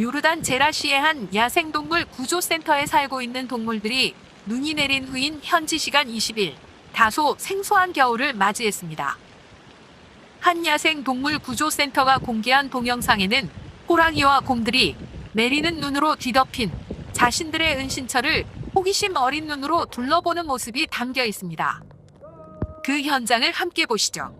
요르단 제라시의 한 야생동물 구조센터에 살고 있는 동물들이 눈이 내린 후인 현지 시간 20일 다소 생소한 겨울을 맞이했습니다. 한 야생 동물 구조센터가 공개한 동영상에는 호랑이와 곰들이 내리는 눈으로 뒤덮인 자신들의 은신처를 호기심 어린 눈으로 둘러보는 모습이 담겨 있습니다. 그 현장을 함께 보시죠.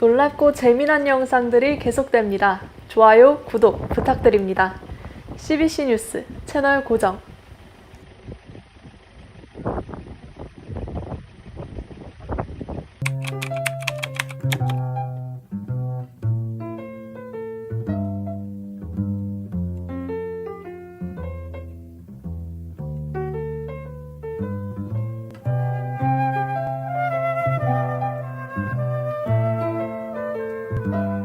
놀랍고 재미난 영상들이 계속됩니다. 좋아요, 구독 부탁드립니다. CBC 뉴스 채널 고정 Bye.